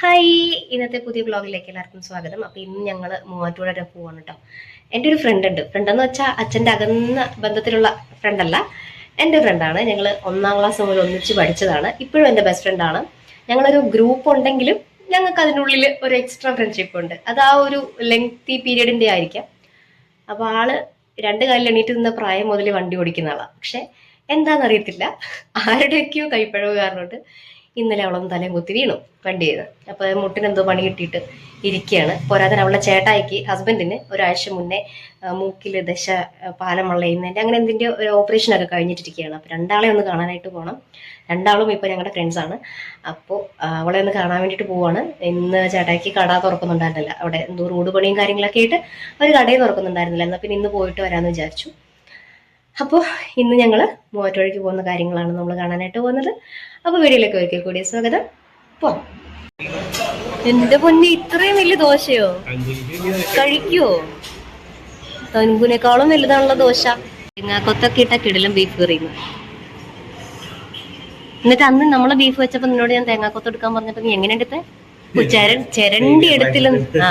Hi ഇന്നത്തെ പുതിയ ബ്ലോഗിലേക്ക് എല്ലാവർക്കും സ്വാഗതം. അപ്പോൾ ഇന്ന് ഞങ്ങൾ മൂവാറ്റൂടെ വരെ പോവാണ് കേട്ടോ എന്റെ ഒരു ഫ്രണ്ട് ഉണ്ട്. ഫ്രണ്ട് എന്ന് വെച്ചാൽ അച്ഛന്റെ അകന്ന ബന്ധത്തിലുള്ള ഫ്രണ്ടല്ല എന്റെ ഫ്രണ്ടാണ് ഞങ്ങൾ ഒന്നാം ക്ലാസ് മുതൽ ഒന്നിച്ച് പഠിച്ചതാണ്. ഇപ്പോഴും എന്റെ ബെസ്റ്റ് ഫ്രണ്ടാണ് ഞങ്ങളൊരു ഗ്രൂപ്പ് ഉണ്ടെങ്കിലും ഞങ്ങൾക്ക് അതിനുള്ളിൽ ഒരു എക്സ്ട്രാ ഫ്രണ്ട്ഷിപ്പ് ഉണ്ട്. അത് ആ ഒരു ലെങ്തി പീരീഡിന്റെ ആയിരിക്കാം. അപ്പോൾ ആൾ രണ്ട് കാലിൽ എണീറ്റ് നിന്ന പ്രായം മുതൽ വണ്ടി ഓടിക്കുന്ന ആളാണ് പക്ഷെ എന്താണെന്നറിയത്തില്ല ആരുടെയൊക്കെയോ കൈപ്പഴവ് കാരണം കൊണ്ട് ഇന്നലെ അവളൊന്ന് തലയും കുത്തി വീണു വണ്ടി ചെയ്ത്. അപ്പോൾ മുട്ടിനെന്തോ പണി കിട്ടിയിട്ട് ഇരിക്കുകയാണ്. പോരാതെ അവളുടെ ചേട്ടായിക്ക് ഹസ്ബൻഡിന് ഒരാഴ്ച മുന്നേ മൂക്കിൽ ദശ പാലം വള്ളയുന്നതിന്റെ അങ്ങനെ എന്തിന്റെ ഒരു ഓപ്പറേഷനൊക്കെ കഴിഞ്ഞിട്ടിരിക്കുകയാണ്. അപ്പോൾ രണ്ടാളെ ഒന്ന് കാണാനായിട്ട് പോകണം രണ്ടാളും ഇപ്പോൾ ഞങ്ങളുടെ ഫ്രണ്ട്സാണ് അപ്പോൾ അവളെ ഒന്ന് കാണാൻ വേണ്ടിയിട്ട് പോവാണ്. ഇന്ന് ചേട്ടായിക്ക് കട തുറക്കുന്നുണ്ടായിരുന്നില്ല. അവിടെ എന്തോ റോഡ് പണിയും കാര്യങ്ങളൊക്കെ ആയിട്ട് അവർ കടയും തുറക്കുന്നുണ്ടായിരുന്നില്ല. എന്നാൽ പിന്നെ ഇന്ന് പോയിട്ട് വരാമെന്ന് വിചാരിച്ചു. അപ്പോൾ ഇന്ന് ഞങ്ങൾ മൂവാറ്റുപുഴയ്ക്ക് പോകുന്ന കാര്യങ്ങളാണ് നമ്മൾ കാണാനായിട്ട് പോകുന്നത്. അപ്പോൾ വീഡിയോയിലേക്ക് ഒരിക്കൽ കൂടി സ്വാഗതം. പോവാം എന്റെ പൊന്നി ഇത്രയും വലിയ ദോശയോ? കഴിക്കുവോ തൻപുനേക്കാളും വലുതാണല്ലോ ദോശ. തേങ്ങാക്കൊത്തൊക്കെ ഇട്ട കിടലും ബീഫ് കറിയുന്നു. എന്നിട്ട് അന്ന് നമ്മളെ ബീഫ് വെച്ചപ്പോ നിന്നോട് ഞാൻ തേങ്ങാക്കൊത്ത് എടുക്കാൻ പറഞ്ഞപ്പോ നീ എങ്ങനെ എടുത്തേ ചരണ്ടി എടുത്തില്ല ആ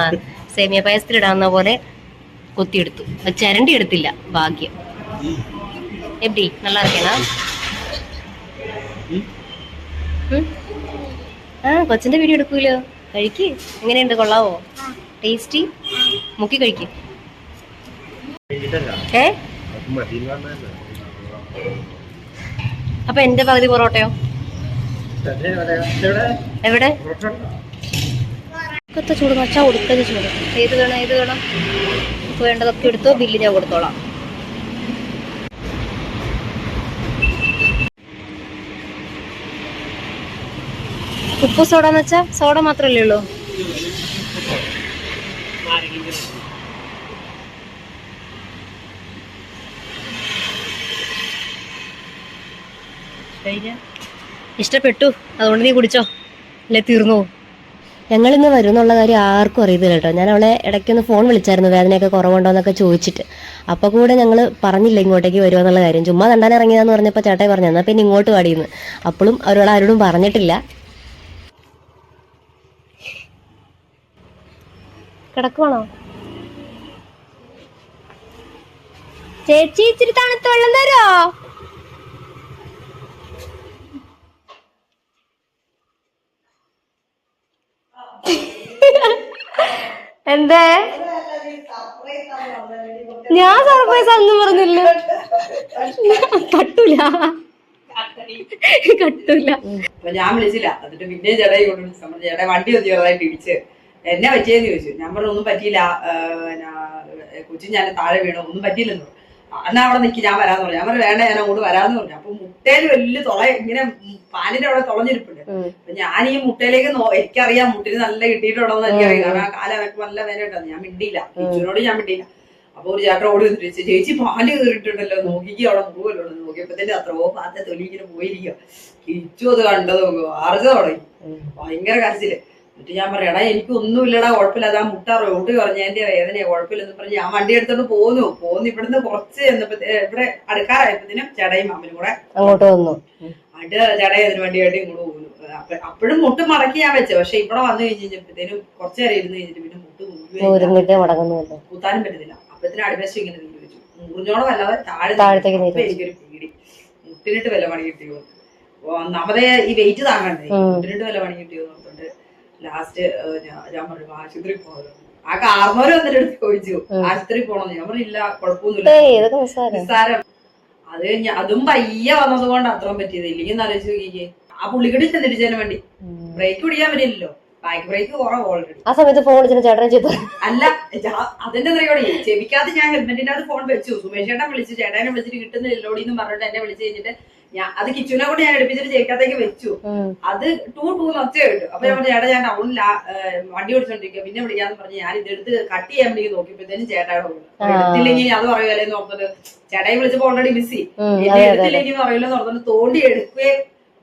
സേമിയ പായസത്തിലിടാവുന്ന പോലെ കൊത്തിയെടുത്തു. എടുത്തു ചരണ്ടി എടുത്തില്ല ഭാഗ്യം. എപ്പി நல்லா இருக்கேனா ഉം? ആ കൊച്ചിന്റെ വീഡിയോ എടുക്കൂലോ കഴിക്ക് എങ്ങനെയുണ്ട് കൊള്ളാവോ ടേസ്റ്റി മുക്കി കഴിക്ക് ഏ അപ്പൊ എന്റെ പകുതി പൊറോട്ടയോ എവിടെ ഒക്കത്തെ ചൂട് മച്ചാ കൊടുക്കത് ചൂട് ഏത് വേണം ഏത് വേണം ഇപ്പൊ വേണ്ടതൊക്കെ എടുത്തോ ബില്ല് ഞാൻ കൊടുത്തോളാം ഉപ്പ് സോഡ എന്ന് വെച്ചാ സോഡ മാത്രല്ലേ ഉള്ളൂ? ഇഷ്ടപ്പെട്ടു. അതുകൊണ്ട് നീ കുടിച്ചോ. അല്ലേ തീർന്നു ഞങ്ങൾ ഇന്ന് വരും എന്നുള്ള കാര്യം ആർക്കും അറിയത്തില്ല കേട്ടോ. ഞാൻ അവളെ ഇടയ്ക്കൊന്ന് ഫോൺ വിളിച്ചായിരുന്നു വേദനയൊക്കെ കുറവുണ്ടോ എന്നൊക്കെ ചോദിച്ചിട്ട്. അപ്പൊ കൂടെ ഞങ്ങൾ പറഞ്ഞില്ല ഇങ്ങോട്ടേക്ക് വരുമോ എന്നുള്ള കാര്യം. ചുമ്മാ കണ്ടാൻ ഇറങ്ങിയതെന്ന് പറഞ്ഞപ്പോൾ ചേട്ടായി പറഞ്ഞു എന്നാൽ പിന്നെ ഇങ്ങോട്ട് പാടിയെന്ന് അപ്പോഴും അവരോട് ആരോടും പറഞ്ഞിട്ടില്ല. കിടക്കുവാണോ? ചേച്ചി ഇച്ചിരി തണുത്ത വെള്ളം തരോ എന്തേ? ഞാൻ സർപ്രൈസ് ഒന്നും പറഞ്ഞില്ല? കട്ടൂല. കട്ടൂല. ഞാൻ വിളിച്ചില്ല. എന്നിട്ട് പിന്നെ ചേട്ടായി കൊണ്ടു വിളിച്ചു. നമ്മൾ ചേട്ടാ വണ്ടി ഒന്ന് ചെറുതായിട്ട് ഇടിച്ച് എന്നെ പറ്റിയെന്ന് ചോദിച്ചു. ഞാൻ പറഞ്ഞു ഒന്നും പറ്റിയില്ല. കൊച്ചു ഞാൻ താഴെ വീണു. ഒന്നും പറ്റിയില്ലെന്ന് പറഞ്ഞു. അണ്ണാ അവിടെ നിൽക്കി ഞാൻ വരാന്ന് പറഞ്ഞു. ഞാൻ പറഞ്ഞു വേണ്ട ഞാൻ അങ്ങോട്ട് വരാന്ന് പറഞ്ഞു. അപ്പൊ മുട്ടയിൽ വലിയ തുള ഇങ്ങനെ പാലിന്റെ അവിടെ തുളഞ്ഞിരിപ്പുണ്ട്. അപ്പൊ ഞാൻ ഈ മുട്ടയിലേക്ക് എനിക്കറിയാം മുട്ടിന് നല്ല കിട്ടിയിട്ടുണ്ടോന്ന് എനിക്കറിയാം. കാരണം ആ കാലം എനിക്ക് നല്ല വേന ഉണ്ടായിരുന്നു. ഞാൻ മിണ്ടിയില്ല. കിച്ചുവിനോട് ഞാൻ മിണ്ടിയില്ല. അപ്പൊ ഒരു ചേട്ടൻ ഓടി വന്നിട്ട് ചോദിച്ചു, ചേച്ചി പാൽ കയറിയിട്ടുണ്ടല്ലോ. നോക്കിക്കോ അവിടെ മുറിവല്ലോ തന്നെ അത്രയോ പാത്ത തൊലി ഇങ്ങനെ പോയിരിക്കുക കിച്ചു അത് കണ്ടത് ആർജ തുടങ്ങി. ഭയങ്കര കരച്ചിൽ. എന്നിട്ട് ഞാൻ പറയണ ഒന്നുമില്ലടാ കുഴപ്പമില്ല അതാ മുട്ട റോട്ട് പറഞ്ഞ എന്റെ വേദനയാ കുഴപ്പമില്ലെന്ന് പറഞ്ഞ് ഞാൻ വണ്ടി എടുത്തോണ്ട് പോന്നു. പോന്നു ഇവിടുന്ന് കുറച്ച് ഇവിടെ അടുക്കാറായപ്പത്തിനും ചേടയും മാമനും കൂടെ അങ്ങോട്ട് വന്നു. അട് ചേടയും അതിന് വേണ്ടി ഇങ്ങോട്ട് പോകുന്നു അപ്പോഴും മുട്ട് മടക്കി ഞാൻ വെച്ചു. പക്ഷെ ഇവിടെ വന്നു കഴിഞ്ഞപ്പോഴത്തേനും കുറച്ചു നേരം ഇരുന്ന് കഴിഞ്ഞിട്ട് പിന്നെ മുട്ട് മുഴുവൻ കൂത്താനും പറ്റുന്നില്ല അപ്പത്തിന് അടിവശം ഇങ്ങനെ നീര് വെച്ചു. മുറിഞ്ഞോളം അല്ലാതെ താഴെ എനിക്കൊരു പേടി. മുട്ടിനിട്ട് വില പണി കിട്ടിയോ? ഒന്നാമതേ ഈ വെയിറ്റ് താങ്ങണ്ടേ. മുട്ടിനിട്ട് വില പണി കിട്ടിയോ? ലാസ്റ്റ് ഞാൻ പറഞ്ഞു ആശുപത്രി പോകണം ആ കാർന്നോര് വന്നിട്ട് ചോദിച്ചു. ആശുപത്രി പോണെന്ന്? ഞാൻ പറഞ്ഞില്ല കുഴപ്പമൊന്നുമില്ല. നിസ്സാരം. അത് കഴിഞ്ഞ അതും പയ്യ വന്നത് കൊണ്ട് അത്രയും പറ്റിയത്. ഇല്ലെങ്കിൽ ഒന്ന് ആലോചിച്ച് നോക്കിക്കേ. ആ പുള്ളിക്കടി ചെന്നിടിച്ചതിന് വേണ്ടി. ബ്രേക്ക് പിടിക്കാൻ പറ്റില്ലല്ലോ ബാക്ക് ബ്രേക്ക് കുറവ് ഓൾറെഡി ആ സമയത്ത് ഫോൺ ചേട്ടനെ ചെയ്തു. അല്ല അതിന്റെ നിറയോടെ ചെവിക്കാതെ ഞാൻ ഹെൽമെറ്റിന്റെ അത് ഫോൺ വെച്ചു. സുമേഷ് ചേട്ടൻ വിളിച്ചു ചേട്ടനെ വിളിച്ചിട്ട് കിട്ടുന്നില്ലോടി എന്ന് പറഞ്ഞിട്ട് എന്നെ വിളിച്ചു കഴിഞ്ഞിട്ട് ഞാൻ അത് കിച്ചുവിനെ കൂടെ ഞാൻ എടുപ്പിച്ചിട്ട് ചേക്കാത്തേക്ക് വെച്ചു. അത് ടൂ ടൂ ഒച്ച കേട്ടു. അപ്പൊ ഞാൻ പറഞ്ഞു ചേട്ടാ ഞാൻ ടൗണിൽ വണ്ടി ഓടിച്ചോണ്ടിരിക്കുക പിന്നെ വിളിക്കാന്ന് പറഞ്ഞു ഞാൻ ഇതെടുത്ത് കട്ട് ചെയ്യാൻ വേണ്ടി നോക്കിയപ്പോഴത്തേനും ചേട്ടായുടെ ഫോൺ എടുത്തില്ലെങ്കിൽ ഞാൻ അത് പറയുമല്ലേ എന്ന് ഓർത്തത് ചേട്ടായി വിളിച്ചപ്പോ ഓൾറെഡി ബിസി എടുത്തില്ലെങ്കിൽ പറയില്ലെന്ന് ഓർത്തോണ്ട് തോണ്ടി എടുക്കേ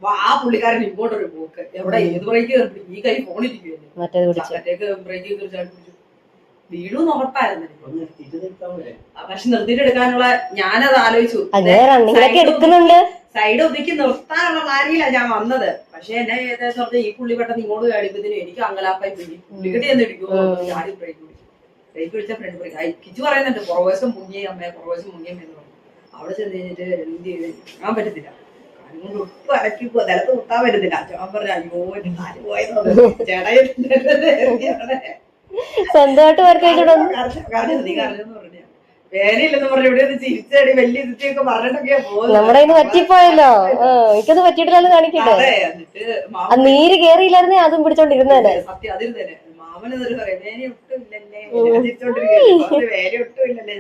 ആ പുള്ളിക്കാരൻ ഇങ്ങോട്ടൊരു പോക്ക്. എവിടെ ഏത് ബ്രേക്ക് കയറി ഈ കൈ മറ്റേക്ക് ബ്രേക്ക് തീർച്ചയായിട്ടും പിടിച്ചു. വീടും ഉറപ്പായിരുന്നു. പക്ഷെ നിർത്തിയിട്ട് എടുക്കാനുള്ള ഞാനത് ആലോചിച്ചു. എടുക്കുന്നുണ്ട്. സൈഡ് ഒതുക്കി നിർത്താനുള്ള പ്ലാനിങ്ങിലാണ് ഞാൻ വന്നത്. പക്ഷെ എന്നെ ഏകദേശം പറഞ്ഞാൽ ഈ പുള്ളി പെട്ടെന്ന് ഇങ്ങോട്ട് കാണിക്കുന്നതിന് എനിക്ക് അങ്കലാപ്പായി പിടി പുള്ളിക്കട്ടി എന്ന് ഇടിക്കുമോ ബ്രേക്ക് പിടിച്ചു. ബ്രേക്ക് പിടിച്ച ഫ്രണ്ട് ബ്രേക്ക് കിച്ചു പറയുന്നുണ്ട് പുറവശം മുങ്ങിയ അമ്മ പുറവശം മുങ്ങിയ എന്ന് പറഞ്ഞു അവിടെ ചെന്ന് കഴിഞ്ഞിട്ട് എന്ത് ചെയ്ത്? ഞാൻ പറ്റത്തില്ല. കാലും കൊണ്ട് ഒട്ടും അടക്കി പോ നിലത്ത് കുത്താൻ പറ്റത്തില്ല. ഞാൻ പറഞ്ഞു അയ്യോ എന്റെ കാൽ പോയതോ ചേട്ടാ സ്വന്തമായിട്ട് വേനയില്ലെന്ന് പറഞ്ഞു ഇവിടെ ഒന്ന് ചിരിച്ചടി വലിയ ഇതിച്ചൊക്കെ പറഞ്ഞിട്ടൊക്കെയാ പോകുന്നത്. നമ്മുടെ ഇന്ന് പറ്റിപ്പോയല്ലോ. എനിക്കത് പറ്റിയിട്ടില്ലെന്ന് കാണിക്കട്ടെ? ആ നീര് കേറിയില്ലായിരുന്നേ അതും പിടിച്ചോണ്ടിരുന്നേനെ. സത്യം അതിൽ തന്നെ. മാമന് എന്നിട്ട് പറയാം വേന ഒട്ടും ഇല്ലല്ലേ ഞാൻ ചിരിച്ചോണ്ടിരിക്കുകയാണ് വേന ഒട്ടും ഇല്ലല്ലേ.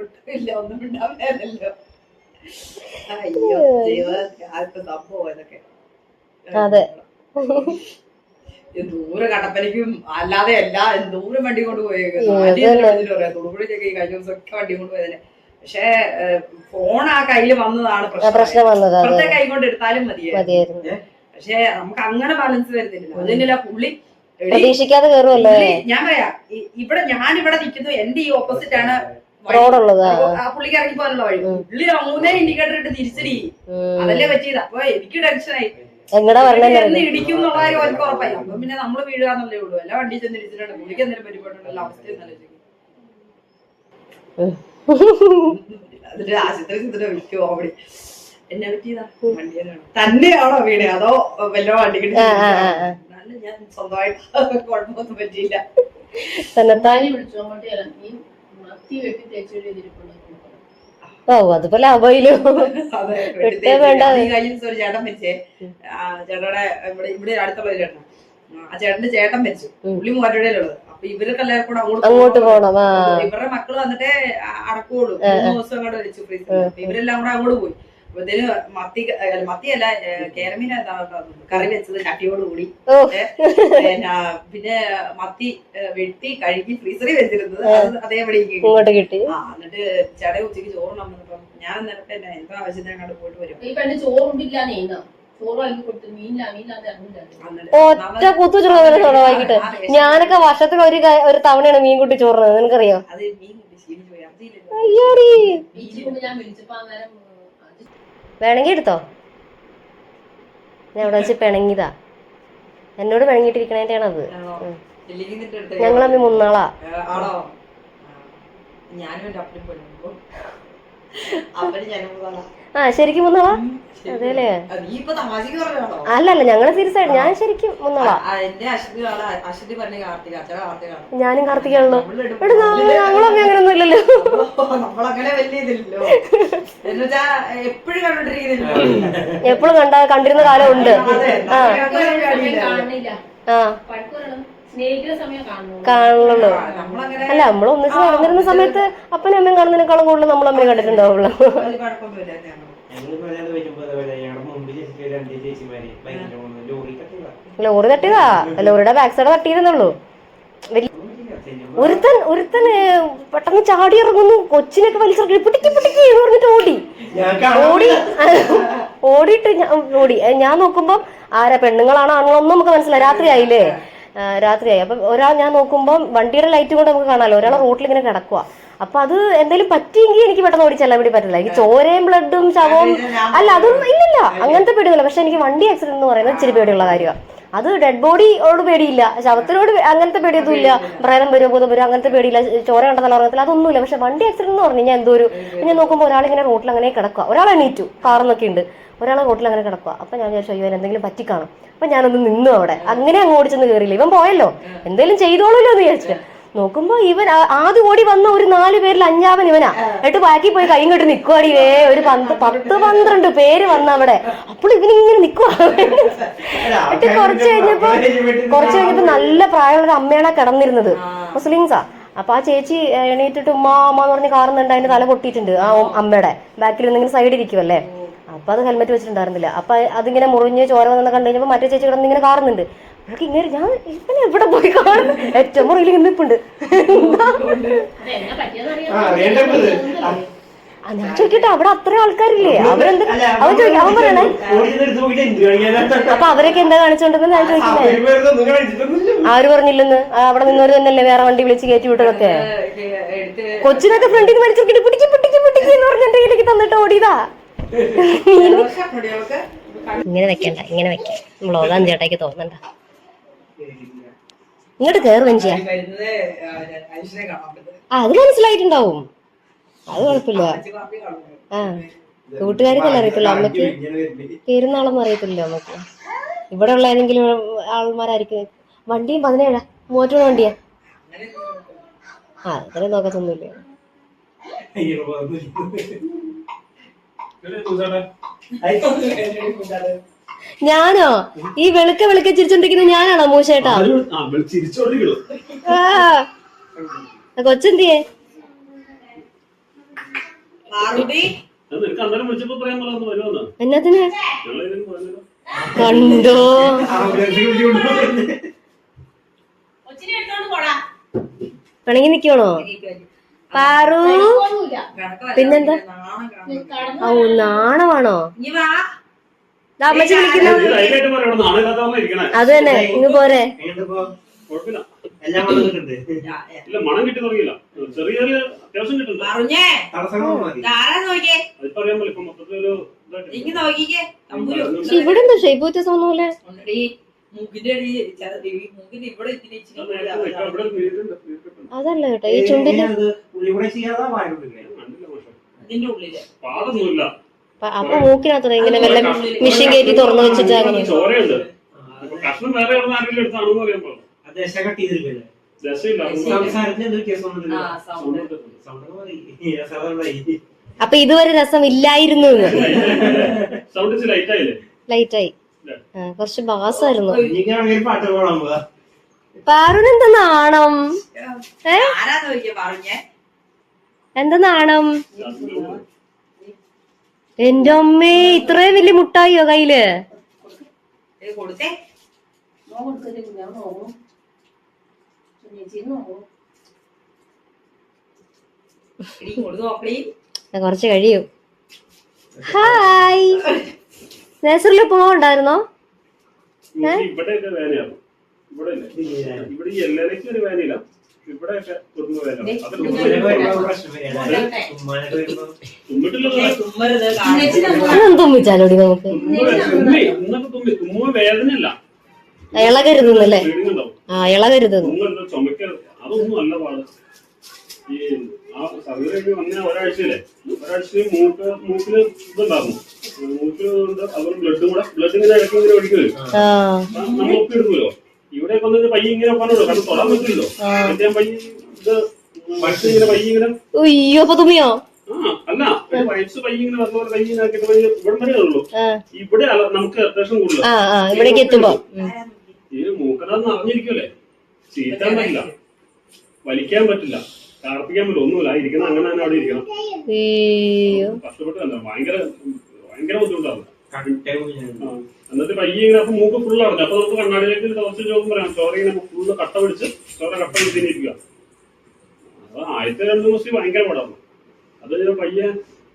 ഒട്ടും ഇല്ല ഒന്നും ഉണ്ടാവില്ലല്ലോ അയ്യോ ദൈവം സംഭവം ഇതൊക്കെ. അതെ. ദൂരെ കട്ടപ്പനയ്ക്കും അല്ലാതെ എല്ലാ ദൂരം വണ്ടി കൊണ്ട് ഉം, പോയേക്കും പറയാം തൊടുപുഴയ്ക്കൊക്കെ ഈ കഴിഞ്ഞ ദിവസമൊക്കെ വണ്ടി കൊണ്ട് പോയതന്നെ പക്ഷേ ഫോൺ ആ കയ്യിൽ വന്നതാണ് പ്രശ്നം. ഇപ്പുറത്തെ കൈ കൊണ്ട് എടുത്താലും മതിയായിരുന്നു. പക്ഷെ നമുക്ക് അങ്ങനെ ബാലൻസ് വരുന്നില്ല. അതിനില്ല പുള്ളി പ്രതീക്ഷിക്കാതെ ഞാൻ പറയാ ഇവിടെ ഞാൻ ഇവിടെ നിൽക്കുന്നു. എന്റെ ഈ ഓപ്പോസിറ്റ് ആണ്. റോഡുള്ളത് ആ. പുള്ളിക്ക് ഇറങ്ങി പോകാനുള്ള വഴി. പുള്ളി മൂന്നേ ഇൻഡിക്കേറ്റർ ഇട്ട് തിരിച്ചടി. അതല്ലേ പറ്റിയത്? അപ്പൊ എനിക്ക് ടെൻഷനായി എങ്ങടാ പറഞ്ഞെന്ന് എന്ന് ഇടിക്കും എന്നുള്ള കാര്യം അവർക്ക് ഉറപ്പായി. അപ്പൊ പിന്നെ നമ്മൾ വീഴുക എന്നുള്ളേ ഉള്ളൂ. എല്ലാ വണ്ടി ചെന്ന് ഇടിച്ചിട്ടുണ്ട്. പുള്ളിക്ക് എന്തെങ്കിലും പരിപാടിയുള്ള അവസ്ഥ അതിന്റെ ആശുപത്രി ചെന്നിട്ട് വിൽക്കുവോ അവിടെ? എന്നെ പറ്റിയതാ? വണ്ടി തന്നെയാണോ. തന്നെയാണോ വീട് അതോ വല്ല വണ്ടി ഞാൻ സ്വന്തമായിട്ട് കുഴപ്പമൊന്നും പറ്റിയില്ല. തന്നെത്താൻ വിളിച്ചു. അങ്ങോട്ട് ചെല്ലാം മത്തി വെട്ടി തേച്ചു ഇതിരിപ്പുണ്ട് ഓ അതിപ്പോ ലാഭയിലും വേണ്ട. ഈ ഒരു ചേട്ടൻ ചേട്ടയുടെ ഇവിടെ അടുത്തുള്ള ചേട്ടൻ ആ ചേട്ടന്റെ ചേട്ടൻ വെച്ചു പുള്ളി മൂവാറ്റുപുഴയിലുള്ളത്. അപ്പൊ ഇവർക്ക് എല്ലാവർക്കും കൂടെ അങ്ങോട്ട് അങ്ങോട്ട് പോകണം. ഇവരുടെ മക്കൾ വന്നിട്ട് അടക്കുള്ളൂ മൂന്ന് ദിവസം അങ്ങോട്ട് വെച്ചു ഇവരെല്ലാം കൂടെ അങ്ങോട്ട് പോയി. അപ്പത്തേന് മത്തി അല്ല, മത്തിയല്ല കേരമീന കറി വെച്ചത് ചട്ടിയോട് കൂടി. പിന്നെ പിന്നെ മത്തി വെട്ടി കഴുകി ഫ്രീസറിൽ വെച്ചിരുന്നത്. അത് അതേപടി ഇങ്ങോട്ട് കിട്ടി. ആ എന്നിട്ട് ചേട്ടൻ ഉച്ചയ്ക്ക് ചോറ് വന്നപ്പം ഞാൻ നേരത്തെ എന്തോ ആവശ്യത്തിന് അങ്ങോട്ട് പോയിട്ട് വരും. ഈ പണ്ട് ചോറുണ്ടില്ല നീന്ന ചോറ് വാങ്ങി കൊടുത്തു മീനില്ല മീനില്ലാതെ ഇറങ്ങില്ല എന്നിട്ട് ഒറ്റ കുത്തു വൈകിട്ട് ഞാനൊക്കെ വർഷത്തിൽ ഒരു ഒരു തവണയാണ് മീൻ കുട്ടി ചോറുന്നത് നിനക്കറിയോ? അയ്യോടി. ഞാൻ വിളിച്ചപ്പോ അന്നേരം വേണമെങ്കിൽ എടുത്തോ? ഞാൻ അവിടെ വെച്ച് പിണങ്ങിയതാ. എന്നോട് പിണങ്ങിട്ടിരിക്കണേന്റെയാണ് അത് ഞങ്ങളമ്മി മൂന്നാളാ. ഞാനും ആ ശരിക്കും മൂന്നാളാ? അതേല്ലേ നീ അല്ല അല്ലല്ല ഞങ്ങൾ സീരിയസ് ആയിട്ട് ഞാൻ ശരിക്കും മൂന്നാളാ. ഞാനും കാർത്തികയാണല്ലോ. നമ്മളിടും. എടാ ഞങ്ങളമ്മ അങ്ങനൊന്നും ഇല്ലല്ലോ. എപ്പോഴും കണ്ട കണ്ടിരുന്ന കാലം ഉണ്ട്. ആ. കാണുള്ളൂ അല്ല നമ്മൾ ഒന്നിച്ച് നടന്നിരുന്ന സമയത്ത് അപ്പനും അമ്മയും കാണുന്നതിനേക്കാളും കൂടുതൽ നമ്മൾ അമ്മയെ കണ്ടിട്ടുണ്ടാവുള്ളൂ. ലോറി തട്ടിയതാ. ലോറിയുടെ ബാക്ക് സൈഡ് തട്ടിയിരുന്നുള്ളൂ. ഒരുത്തൻ ഒരുത്തൻ പെട്ടെന്ന് ചാടി ഇറങ്ങുന്നു. കൊച്ചിനൊക്കെ വലിച്ചിറക്കി പിടിക്ക് പിടിക്ക് എന്ന് പറഞ്ഞിട്ട് ഓടി. ഓടി. ഓടിയിട്ട് ഞാൻ ഓടി. ഞാൻ നോക്കുമ്പോൾ ആരാ പെണ്ണുങ്ങളാണോ ആണോ ഒന്നും നമുക്ക് മനസ്സിലായി രാത്രിയായില്ലേ? ആ, രാത്രിയായി. അപ്പം ഒരാൾ ഞാൻ നോക്കുമ്പോൾ വണ്ടിയുടെ ലൈറ്റ് കൊണ്ട് നമുക്ക് കാണാമല്ലോ ഒരാൾ റോട്ടിൽ ഇങ്ങനെ കിടക്കുക അപ്പൊ അത് എന്തെങ്കിലും പറ്റിയെങ്കിൽ എനിക്ക് പെട്ടെന്ന് ഓടിച്ചെല്ലാൻ വേണ്ടി പറ്റില്ല. എനിക്ക് ചോരയും ബ്ലഡും ശവവും അല്ല അതൊന്നും ഇല്ലില്ല. അങ്ങനത്തെ പേടിയൊന്നുമില്ല. പക്ഷെ എനിക്ക് വണ്ടി ആക്സിഡന്റ് എന്ന് പറയുന്നത് ഇച്ചിരി പേടിയുള്ള കാര്യമാണ് അത് ഡെഡ് ബോഡിയോട് പേടിയില്ല. ശവത്തിനോട് അങ്ങനത്തെ പേടിയൊന്നും ഇല്ല പ്രേതം വരും ഭൂതം വരും അങ്ങനത്തെ പേടിയില്ല. ചോര കണ്ടെന്നുള്ള അറിയത്തില്ല അതൊന്നുമില്ല. പക്ഷെ വണ്ടി ആക്സിഡന്റ് എന്ന് പറഞ്ഞു കഴിഞ്ഞാൽ എന്തോ ഒരു ഞാൻ നോക്കുമ്പോൾ ഒരാളിങ്ങനെ റോട്ടിൽ അങ്ങനെ കിടക്കുക ഒരാൾ എണീറ്റു. കാർന്നൊക്കെ ഉണ്ട്. ഒരാൾ റോട്ടിൽ അങ്ങനെ കിടക്കുക അപ്പൊ ഞാൻ വിചാരിച്ചു അയ്യോ എന്തെങ്കിലും പറ്റിക്കാണും അപ്പൊ ഞാനൊന്ന് നിന്നു അവിടെ. അങ്ങനെ അങ്ങ് ഓടിച്ചെന്ന് കയറിയില്ല ഇവൻ പോയല്ലോ. എന്തെങ്കിലും ചെയ്തോളൂല്ലോ എന്ന് വിചാരിച്ചിട്ട് നോക്കുമ്പോ ഇവൻ ആദ്യം ഓടി വന്ന ഒരു നാല് പേരിൽ അഞ്ചാവൻ ഇവനാ. എന്നിട്ട് ബാക്കി പോയി കൈ കെട്ടി നിക്കുവാടി. വേ ഒരു പത്ത് പന്ത്രണ്ട് പേര് വന്ന അവിടെ. അപ്പോൾ ഇവനിങ്ങനെ നിക്കുവാ. എന്നിട്ട് കുറച്ച് കഴിഞ്ഞപ്പോ കുറച്ച് കഴിഞ്ഞപ്പോ നല്ല പ്രായമുള്ള അമ്മയാണ് കിടന്നിരുന്നത്. മുസ്ലിംസാ. അപ്പൊ ആ ചേച്ചി എണീറ്റിട്ട് ഉമ്മ അമ്മ എന്ന് പറഞ്ഞ് കാറുന്നുണ്ട്. അതിന്റെ തല പൊട്ടിയിട്ടുണ്ട് ആ അമ്മയുടെ. ബാക്കിൽ എന്തെങ്കിലും സൈഡ് ഇരിക്കുമല്ലേ അപ്പൊ അത് ഹെൽമെറ്റ് വെച്ചിട്ടുണ്ടായിരുന്നില്ല. അപ്പൊ അതിങ്ങനെ മുറിഞ്ഞ് ചോര വന്നെന്ന് കണ്ടു കഴിഞ്ഞപ്പോ മറ്റേ ചേച്ചി കിടന്ന് ഇങ്ങനെ കാണുന്നുണ്ട് അവൾക്ക് ഇങ്ങനെ ഞാൻ ഇവനെ എവിടെ പോയി കാണും? ഏറ്റവും മുറിയിൽ ഇങ്ങനെ നിൽപ്പുണ്ട്. ഞാൻ ചോദിക്കട്ടെ അവിടെ അത്ര ആൾക്കാരില്ലേ? അവരെന്ത് അവൻ ചോദിക്കും അവൻ പറയണേ. അപ്പൊ അവരൊക്കെ എന്താ കാണിച്ചോണ്ടെന്ന് ഞാൻ ചോദിക്കുന്നേ ആര് പറഞ്ഞില്ലെന്ന്. ആ, അവിടെ നിന്നവര് തന്നെയല്ലേ വേറെ വണ്ടി വിളിച്ച് കയറ്റി വിട്ടതൊക്കെ? കൊച്ചിനൊക്കെ ഫ്രണ്ടിൽ നിന്ന് മേടിച്ചു പിടിക്കും പിടിക്കും പിടിക്കും എന്ന് പറഞ്ഞിട്ട് തന്നിട്ട് ഓടിയതാ. ഇങ്ങനെ വെക്കണ്ട ഇങ്ങനെ വെക്കാം വ്ളോഗാന്ന് ചേട്ടായിക്ക് തോന്നണ്ട. ഇങ്ങോട്ട് കയറി ചെയ്യാം ആ അത് മനസ്സിലായിട്ടുണ്ടാവും. അത് കുഴപ്പമില്ല. ആ കൂട്ടുകാർക്കല്ല അറിയത്തുള്ളൂ. അമ്മയ്ക്ക് പെരുന്നാളൊന്നും അറിയത്തില്ല അമ്മയ്ക്ക്. ഇവിടെ ഉള്ള ഏതെങ്കിലും ആൾമാരായിരിക്കും. വണ്ടിയും പതിനേഴാ. മൂവറ്റോട് വണ്ടിയാ. ആ അത്രയും നോക്കത്തൊന്നുമില്ല. ഞാനോ? ഈ വെളുക്ക വെളുക്ക ചിരിച്ചോണ്ടിരിക്കുന്ന ഞാനാണോ മൂശേട്ടാ? കൊച്ചെന്തിയേ? എന്നതിന് കണ്ടോ? കൊച്ചിനെ എടുത്തോണ്ട് പോടാ. പിണങ്ങി നിക്കണോ പാറു? പിന്നെന്താ? ഓ നാണമാണോ അമ്മച്ചി വിളിക്കുന്നു. അത് തന്നെ ഇങ്ങ് പോരെ. ഇവിടെന്താ ഇവിടെ എന്താ ഷേപ്പ് വ്യത്യാസം ഒന്നുമില്ല മൂക്കിന്റെ അടി മൂക്കിന്റെ ഇവിടെ ഇച്ചിരി. അതല്ല കേട്ടോ ഈ ചുണ്ടിന്റെ ഇതിന്റെ ഉള്ളിൽ. അപ്പൊ മൂക്കിനകത്ത് ഇങ്ങനെ വല്ല മിഷീൻ കയറ്റി തുറന്നു വെച്ചിട്ട് അങ്ങനെ. അപ്പൊ ഇതുവരെ രസം ഇല്ലായിരുന്നു ലൈറ്റായി കുറച്ച് ബാസായിരുന്നു പാറുന് എന്താ നാണം? ഏ? എന്താ നാണം? എന്റെ അമ്മേ ഇത്രയും വലിയ മുട്ടായിയോ കയ്യിൽ? കുറച്ച് കഴിയും. ഹായ്. നേസറിൽ പോകണ്ടായിരുന്നോ. അതൊന്നും തുമ്മിച്ചാലോടി നമുക്ക്. ഇള കരുതുന്നല്ലേ ആ ഇള കരുതുന്നു അതൊന്നും അല്ല പാട്. ഈ ആ സർജറി വന്ന ഒരാഴ്ചയിലെ. ഒരാഴ്ചയിൽ മൂക്ക് മൂക്കിൽ ഇതുണ്ടായിരുന്നു മൂക്കിൽ അതുപോലെ ബ്ലഡും കൂടെ ബ്ലഡ് ഇങ്ങനെ ഇടയ്ക്ക് ഇങ്ങനെ ഒഴിക്കുമല്ലോ ആ. നമ്മൾ ഒപ്പി എടുക്കുമല്ലോ ഇവിടെ വന്നിട്ട് പയ്യ ഇങ്ങനെ പറഞ്ഞോളൂ കാരണം തൊടാൻ പറ്റില്ലല്ലോ. എന്നിട്ട് പയ്യ ഇത് വയസ്സ് ഇങ്ങനെ പയ്യ ഇങ്ങനെ അയ്യോ അപ്പൊ തുമ്മിയോ? അല്ല വയസ്സ് പയ്യ ഇങ്ങനെ പറഞ്ഞ പോലെ പയ്യ ഇങ്ങനെ ആക്കിയിട്ട് പയ്യ ഇവിടെ വരെ ഉള്ളൂ. ഇവിടെ അല്ല നമുക്ക് അത്യാവശ്യം കൂടുതൽ ഇവിടേക്ക് എത്തുമ്പോ. ഈ മൂക്കനാന്ന് അറിഞ്ഞിരിക്കുമല്ലേ ചീറ്റാൻ പറ്റില്ല. വലിക്കാൻ പറ്റില്ല. പറ്റില്ല ഒന്നുമില്ല. ഇരിക്കുന്ന അങ്ങനെ തന്നെ അവിടെ ഇരിക്കണം. കഷ്ടപ്പെട്ടല്ല ഭയങ്കര ഭയങ്കര ബുദ്ധിമുട്ടാണ്. എന്നിട്ട് പയ്യെ ഇങ്ങനെ അപ്പൊ മൂക്ക് ഫുള്ള് അടഞ്ഞു. അപ്പൊ നമുക്ക് കണ്ണാടിയിലേക്ക് ടോർച്ച് ചോദിക്കും പറയാം. ചോറ ഇങ്ങനെ ഫുള്ള് കട്ട പിടിച്ച് ചോറ കട്ട പിടിച്ചിരിക്കുക. അത് ആദ്യത്തെ രണ്ട് ദിവസം ഭയങ്കര പാടാണ് അത് ഞാൻ പയ്യെ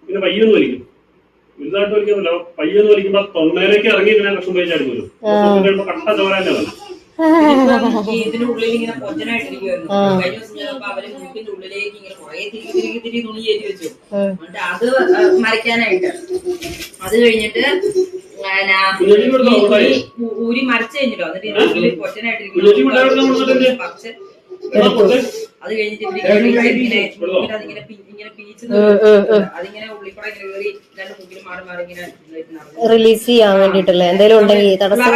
പിന്നെ പയ്യൊന്ന് വലിക്കും. വലുതായിട്ട് വലിക്കുന്നില്ല പയ്യൊന്ന് വലിക്കുമ്പോ തൊണ്ടയിലേക്ക് ഇറങ്ങി ഇങ്ങനെ ലക്ഷം പേജ് വരും കഴിയുമ്പോ കട്ട ചോര തന്നെ വന്നു ഇതിന്റെ ഇങ്ങനെ പൊച്ചനായിട്ടിരിക്കുവായിരുന്നു ആ. കഴിഞ്ഞ ദിവസം ചിലപ്പോ അവർ മൂക്കിന്റെ ഉള്ളിലേക്ക് ഇങ്ങനെ കുറെ തിരികെ തിരികെ തിരികെ തുണി കയറ്റി വെച്ചു. എന്നിട്ട് അത് മരയ്ക്കാനായിട്ട് അത് കഴിഞ്ഞിട്ട് ഊരി മരച്ച് കഴിഞ്ഞിട്ടോ? എന്നിട്ട് ഇതിന്റെ പക്ഷെ കുഞ്ഞുണ്ണി അത് കഴിഞ്ഞിട്ട് ഇങ്ങനെ അതിങ്ങനെ പി- ഇങ്ങനെ പീച്ച് അതിങ്ങനെ ഉള്ളിക്കൂടെ ഇങ്ങനെ കയറി രണ്ട് മൂക്കിൽ മാറി മാറി ഇങ്ങനെ നടന്നു. റിലീസ് ചെയ്യാൻ വേണ്ടിട്ടല്ലേ എന്തെങ്കിലും ഉണ്ടെങ്കിൽ തടസ്സം.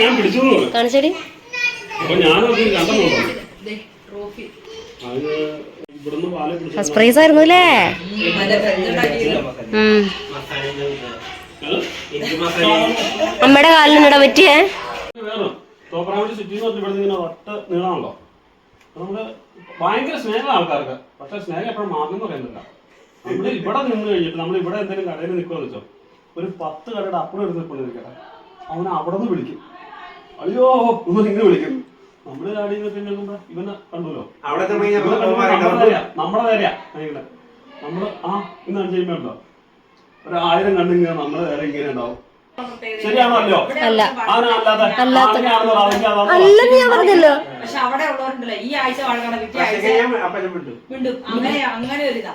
ഞാൻ പിടിച്ചു കാണിച്ചടി. അപ്പൊ ഞാനത് കണ്ടു ട്രോഫി. അത് ഇവിടുന്ന് പാൽ പിടിച്ചു സർപ്രൈസ് ആയിരുന്നു അല്ലേ? അമ്മയുടെ അമ്മയുടെ കാലിനിടാൻ പറ്റിയേ? വേണം തോപ്രാമണി സിറ്റി എന്ന് പറഞ്ഞാൽ ഇവിടെ ഇങ്ങനെ ഒറ്റ നമ്മൾ ഭയങ്കര സ്നേഹമാണ് ആൾക്കാർക്ക്. പക്ഷെ സ്നേഹം എപ്പോഴും മാറുന്നു എന്ന് പറയുന്നില്ല. നമ്മൾ ഇവിടെ നിന്ന് കഴിഞ്ഞിട്ട് നമ്മൾ ഇവിടെ എന്തെങ്കിലും കടയിൽ നിൽക്കുമെന്ന് വെച്ചോ. ഒരു പത്ത് കടയുടെ അപ്പുറം എടുത്ത് നിൽപ്പുണ്ട് നിൽക്കട്ടെ അവനെ അവിടെ നിന്ന് വിളിക്കും. അയ്യോ ഒന്ന് ഇങ്ങനെ വിളിക്കും. നമ്മൾ ചാടി പിന്നെ നോക്കുമ്പോ ഇവനെ കണ്ടുല്ലോ. അവിടെ. നമ്മളെ നേരെയാ, നമ്മളെ ആ ഇന്ന് ചെയ്യുമ്പോ ഉണ്ടോ? ഒരു ആയിരം കണ്ടിങ്ങനെ നമ്മളെ നേരെ ഇങ്ങനെ ഉണ്ടാവും. ശരിയാണല്ലോ? അല്ലെന്ന് ഞാൻ പറഞ്ഞല്ലോ. പക്ഷെ അവിടെ ഉള്ളവരുണ്ടല്ലോ. ഈ ആഴ്ച വഴക്കണം പിറ്റേ ആഴ്ച വീണ്ടും അങ്ങനെ അങ്ങനെ ഒരു ഇതാ.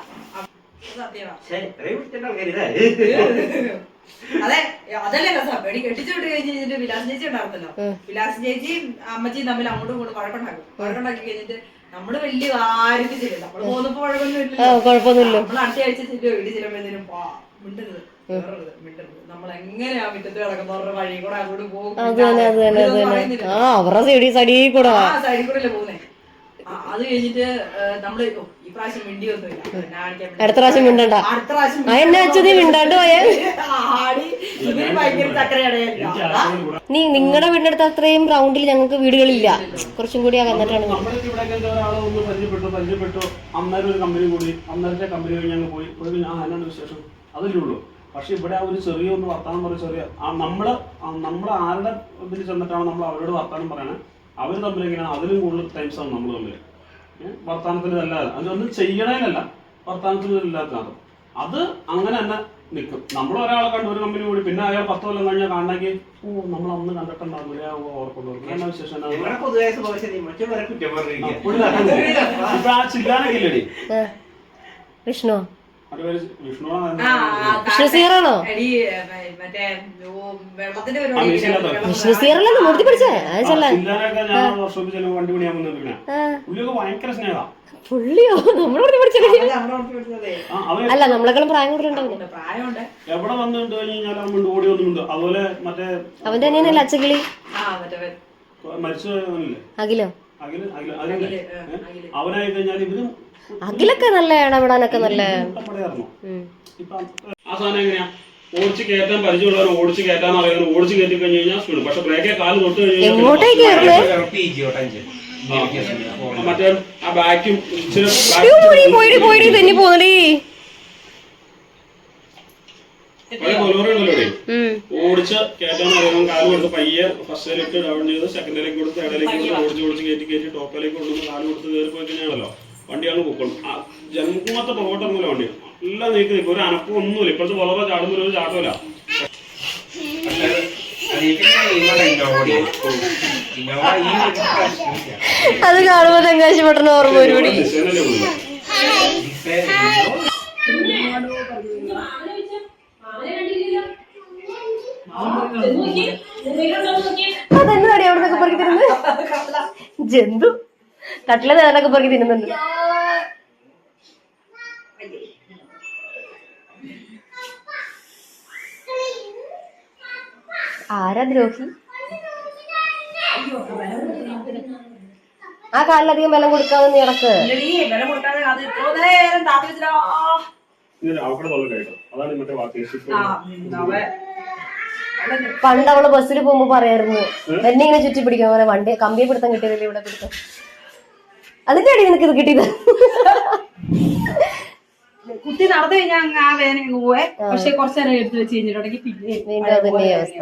സത്യമാ. അതെ അതല്ലേ രസം വെടി കെട്ടിച്ചോട്ട് കഴിഞ്ഞ് കഴിഞ്ഞിട്ട് വിലാസ് ചേച്ചി ഉണ്ടായിരുന്നല്ലോ വിലാസ് ചേച്ചിയും അമ്മച്ചിയും തമ്മിൽ അങ്ങോട്ടും ഇങ്ങോട്ടും വഴക്കുണ്ടാക്കും വഴക്കുണ്ടാക്കി കഴിഞ്ഞിട്ട് നമ്മൾ വലിയ ആരും ചെയ്യില്ല നമ്മൾ പോകുന്നപ്പോ കുഴപ്പമൊന്നുമില്ല. നമ്മൾ അടുത്ത ആഴ്ച ചെല്ലോ വീട്ടിൽ ചെല്ലുമ്പോഴത്തേനും പാ മിണ്ടരുത് അവരുടെ സൈഡിൽ കൂടെ അത് കഴിഞ്ഞിട്ട് നമ്മൾ അടുത്ത പ്രാവശ്യം മിണ്ടണ്ട. എന്നെ അച്ഛനെ മിണ്ടാണ്ട് പോയേ? ആടി. ഇവർ ഭയങ്കര ചക്കരയാണ് എനിക്ക് ആരെങ്കിലും കൂടെ നീ നിങ്ങളുടെ വീടിനടുത്ത് അത്രയും റൗണ്ടിൽ ഞങ്ങൾക്ക് വീടുകളില്ല. കുറച്ചും കൂടി ഉള്ളൂ. പക്ഷെ ഇവിടെ ആ ഒരു ചെറിയ ഒന്ന് വർത്താനം പറയും ചെറിയ ആ നമ്മൾ നമ്മൾ ആരുടെ ഇതിൽ ചെന്നിട്ടാണ് നമ്മൾ അവരോട് വർത്താനം പറയണേ? അവർ തമ്മിൽ എങ്ങനെയാണ്? അതിലും കൂടുതൽ ടൈംസ് ആണ് നമ്മൾ തമ്മിൽ അല്ലാതെ അതൊന്നും ചെയ്യണേനല്ല. വർത്താനത്തിന് ഇല്ലാത്തതാണ് അത് അങ്ങനെ തന്നെ നിൽക്കും. നമ്മൾ ഒരാളെ കണ്ടു ഒരു കമ്പനി കൂടി പിന്നെ അയാൾ പത്ത് കൊല്ലം കഴിഞ്ഞാൽ കാണണമെങ്കിൽ ഓ നമ്മൾ അന്ന് കണ്ടിട്ടുണ്ടാവില്ല ഓർക്കൊണ്ടു എന്നാ വിശേഷം. ഇപ്പൊ ആ ചില്ലാനൊക്കെ. വിഷ്ണു. വിഷ്ണു ഏ, മറ്റേ വെള്ളത്തിന്റെ പരിപാടി പിടിച്ചേ? ഭയങ്കര സ്നേഹ പുള്ളിയോ? അല്ല നമ്മളെക്കാളും പ്രായം കൂടുതലുണ്ടാവില്ല പ്രായമുണ്ട്. എവിടെ വന്ന് കണ്ടു കഴിഞ്ഞാൽ ഓടി വന്നുണ്ട് അതുപോലെ മറ്റേ അവന്റെ അച്ചകിളി ആ മറ്റേ മരിച്ചവനില്ലേ അഖിലോ. അവനായി കഴിഞ്ഞാൽ ഇവരും അഖിലൊക്കെ നല്ല ഇടപെടാനൊക്കെ നല്ല. ആ സാധനം എങ്ങനെയാ? ഓടിച്ച് കയറ്റാൻ പരിചയമുള്ളവർ ഓടിച്ച് കയറ്റാൻ അറിയാൻ ഓടിച്ച് കയറ്റി കഴിഞ്ഞ് കഴിഞ്ഞാൽ സ്പീഡ് പക്ഷെ ബ്രേക്കെ കാൽ തൊട്ട് കഴിഞ്ഞാൽ മറ്റേ ആ ബാക്കും തെന്നി ഉം. ഓടിച്ച് കയറ്റാൻ അറിയണം കാൽ കൊടുത്ത് പയ്യെ ഫസ്റ്റിലേക്ക് ഡൗൺ ചെയ്ത് സെക്കൻഡിലേക്ക് കൊടുത്ത് തേർഡിലേക്ക് കൊടുത്ത് ഓടിച്ച് ഓടിച്ച് കയറ്റി കയറ്റി ടോപ്പിലേക്ക് കൊണ്ടുവന്ന് കാൽ കൊടുത്ത് കയറി പോയി കഴിഞ്ഞാണല്ലോ. വണ്ടിയാണ് പൊക്കോളും. ജന്മത്തെ ജന്മത്തെ പുറകോട്ടൊന്നുമില്ല വണ്ടി. എല്ലാം നീക്കി. നിൽക്കും ഒരു അനപ്പം ഒന്നുമില്ല. ഇപ്പോഴത്തെ വളരെ ചാടുമ്പോൾ ഒരു ചാട്ടമില്ല അത് കാണുമ്പോ തെങ്കാശി പെട്ടെന്ന് ഓർമ്മ ഒരുപടി അതെന്നാടി അവിടെ നിന്നൊക്കെ പെറുക്കി തിന്നുന്നത്? ജന്തു. കട്ടിലെ നേരൊക്കെ പറഞ്ഞു തിന്നുന്നുണ്ട് ആരാ ദ്രോഹി ആ കാലിലധികം ബലം കൊടുക്കാതെ നീ ഇടയ്ക്ക് ഇല്ലടി, വില കൊടുക്കാതെ അത് ഇത്ര നേരം താത്തി വെച്ചിട്ടാ, ആ, ഇങ്ങനെ അവിടെ തൊള്ള കേട്ടോ. ദ്രോഹി ആ കാലിലധികം ആ, അവൻ അവൻ പണ്ട് അവൾ ബസ്സിൽ പോകുമ്പോ പറയായിരുന്നു. എന്നെ ഇങ്ങനെ ചുറ്റി പിടിക്കാൻ പോലെ വണ്ടി കമ്പിയെ പിടുത്തം കിട്ടിയതല്ലേ ഇവിടെ പിടുത്തം? അതിന്റെ അടി നിനക്ക് ഇത് കിട്ടിയത് കുത്തി നടന്നു കഴിഞ്ഞാൽ അങ്ങ് ആ വേദന പോവേ. പക്ഷെ കുറച്ചു നേരം എടുത്ത് വെച്ച് കഴിഞ്ഞിട്ടുണ്ടെങ്കിൽ പിന്നെ വീണ്ടും അതിന്റെ അവസ്ഥ.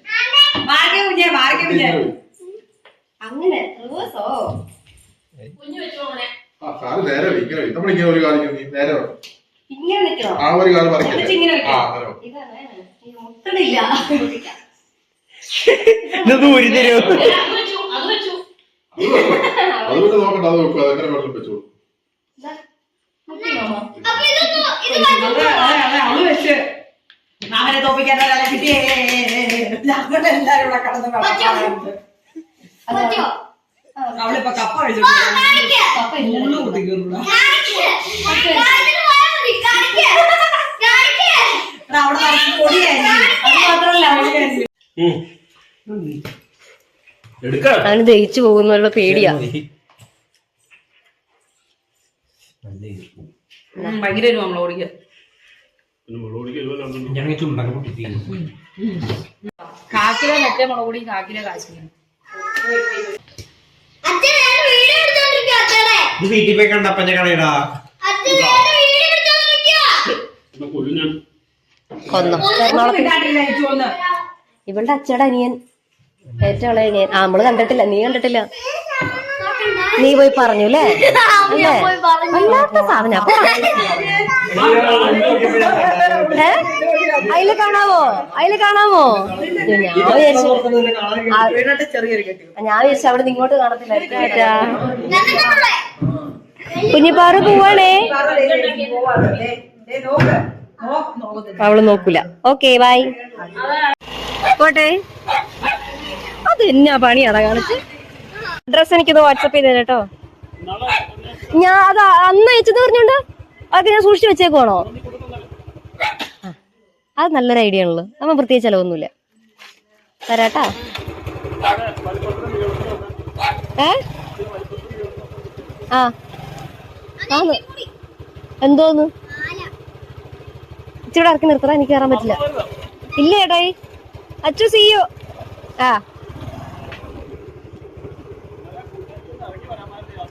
കുഞ്ഞെ മാർഗ കുഞ്ഞെ. അങ്ങനെ റിവേഴ്സോ കുഞ്ഞു വെച്ചോ ആ കാൽ നേരെ പോയി ഇങ്ങനെ ഒരു കാലം നീ നേരെ. ഇങ്ങനെ നിക്കണോ ആ ഒരു കാലം എന്നിട്ട് ഇങ്ങനെ ആ നേരെ അങ്ങനെ. ഇതാണ് ഈ മുട്ടണില്ല ഇത് ഊരി തരൂ അത് വെച്ചു അത് വെച്ചു. അത് വേണം. അത് പിന്നെ നോക്കണ്ട അത് വെക്കും. അതെങ്ങനെ വെള്ളം വെച്ചു അതെ അതെ അതെ അവൾ വെച്ച്. അവനെ തോപ്പിക്കാൻ ഒരാളെ കിട്ടിയേ. ഇവിടെ കടന്ന് അവളിപ്പോ കപ്പ ഉള്ളു അവിടെ അവന് ദഹിച്ചു പോകുന്നുള്ള പേടിയാ. ഭയങ്കര ഒരു കാക്കിലോ മറ്റേ മുളക് പൊടി കാക്കില കാശ്മീരി ഇത് വീട്ടിൽ പോയി അയച്ചു വന്ന്. ഇവളുടെ അച്ഛയുടെ അനിയൻ. ഏറ്റവും അനിയൻ. ആ നമ്മൾ കണ്ടിട്ടില്ല. നീ കണ്ടിട്ടില്ല? നീ പോയി പറഞ്ഞു അല്ലേ? അല്ലാത്ത സാധനം. അതിൽ കാണാവോ? അതിൽ കാണാമോ? ഞാൻ വിചാരിച്ചു ഞാൻ വിചാരിച്ചു അവിടെ ഇങ്ങോട്ട് കാണത്തില്ലായിരിക്കും. കുഞ്ഞിപ്പാറ് പോവാണേ. അവൾ നോക്കൂല. Okay bye. പോട്ടെ. അത് എന്നാ പണിയാടാ കാണിച്ച്? അഡ്രസ് എനിക്കിത് വാട്സപ്പ് ചെയ്തേ കേട്ടോ. ഞാൻ അത് അന്ന് അയച്ചത് പറഞ്ഞോണ്ട്? അതൊക്കെ ഞാൻ സൂക്ഷിച്ചു വെച്ചേക്കുവാണോ? അത് നല്ലൊരു ഐഡിയ ആണല്ലോ. നമ്മ പ്രത്യേകിച്ച് ചിലവൊന്നുമില്ല. തരാട്ടാ. ഏ? ആ. എന്തോന്ന്? ഇച്ചിരി ഇറക്കി നിർത്തറ എനിക്ക് കയറാൻ പറ്റില്ല. ഇല്ല ചേട്ടായി. അച്ചു സിയോ ആ.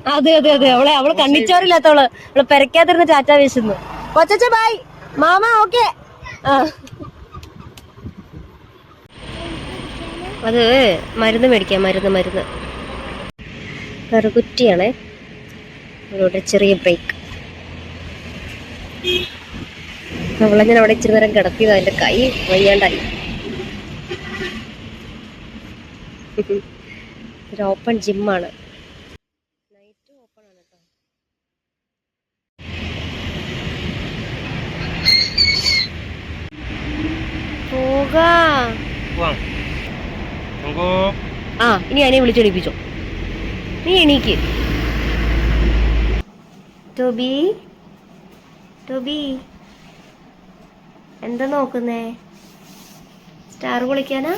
അതെ അതെ അതെ. അവളെ അവൾ കണ്ണിച്ചോറില്ലാത്തവൾ. അവൾ പെരക്കാതിരുന്ന് ടാറ്റ വീശുന്നു. കൊച്ചച്ച ബായ് മാമ ഓക്കെ അത് മരുന്ന് മേടിക്കാം മരുന്ന് മരുന്ന്. കറുകുറ്റിയാണേ. അവരുടെ ചെറിയ ബ്രേക്ക് അവളെ ഞാൻ അവിടെ ഇച്ചിരി നേരം കിടത്തിയത്. അതിന്റെ കൈ വയ്യാണ്ടായി ഒരു ഓപ്പൺ ജിമ്മാണ് പോകാം ആ ഇനി അതിനെ വിളിച്ചെണീപ്പിച്ചോ നീ എണീക്ക്. ടോബി. ടോബി. എന്താ നോക്കുന്നേ? സ്റ്റാർ വിളിക്കാനാ